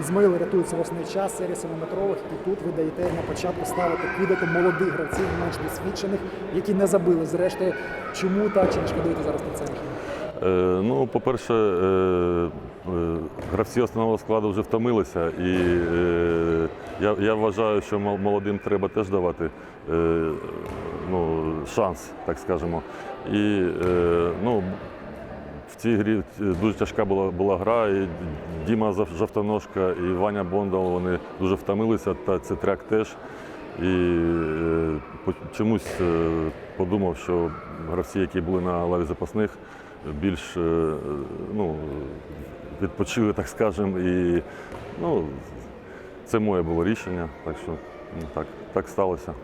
Ізмаїл рятується в основний час серії семиметрових, і тут ви даєте на початку ставити кидати молодих гравців, менш досвідчених, які не забили. Зрештою, чому так чи не шкодуєте зараз про це? Е, Ну, по-перше, е, е, гравці основного складу вже втомилися, і я, я вважаю, що мол- молодим треба теж давати ну, шанс, так скажемо. І ну, цій грі дуже тяжка була, була гра, і Діма Жовтоножка і Ваня Бондал вони дуже втомилися, та Цитряк теж. І е, чомусь е, подумав, що гравці, які були на лаві запасних, більш е, ну, відпочили, так скажемо. І ну, це моє було рішення, так що ну, так, так сталося.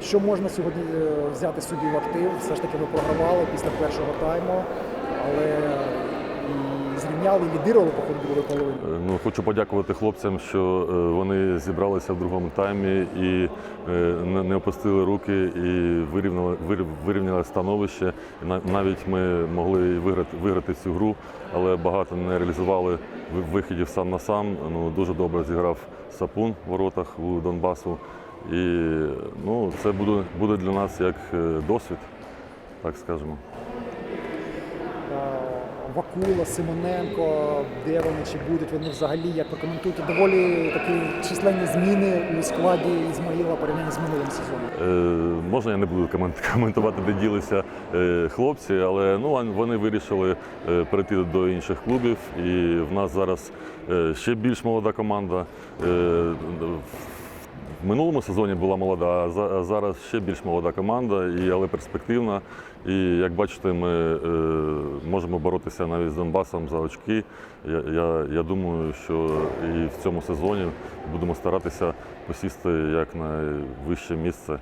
Що можна сьогодні е, взяти собі в актив? Все ж таки ви програвали після першого тайму, але зрівняли, і лідирували по ходу другої половини. Е, Ну, хочу подякувати хлопцям, що е, вони зібралися в другому таймі і не опустили руки і вирівняли, вирівняли становище. Навіть ми могли виграти, виграти цю гру, але багато не реалізували ви- виходів сам на сам. Ну, дуже добре зіграв Сапун в воротах у Донбасу. І ну, це буде, буде для нас як е, досвід, так скажемо. Е, Вакула, Симоненко, де вони чи будуть вони взагалі, як ви коментуєте, доволі такі численні зміни у складі Ізмаїла порівняно з минулим сезоном. Е, можна я не буду коментувати, де ділися е, хлопці, але ну, вони вирішили е, перейти до інших клубів. І в нас зараз е, ще більш молода команда. Е, в минулому сезоні була молода, а зараз ще більш молода команда, але перспективна. І як бачите, ми е, можемо боротися навіть з Донбасом за очки. Я, я, я думаю, що і в цьому сезоні будемо старатися посісти як найвище місце.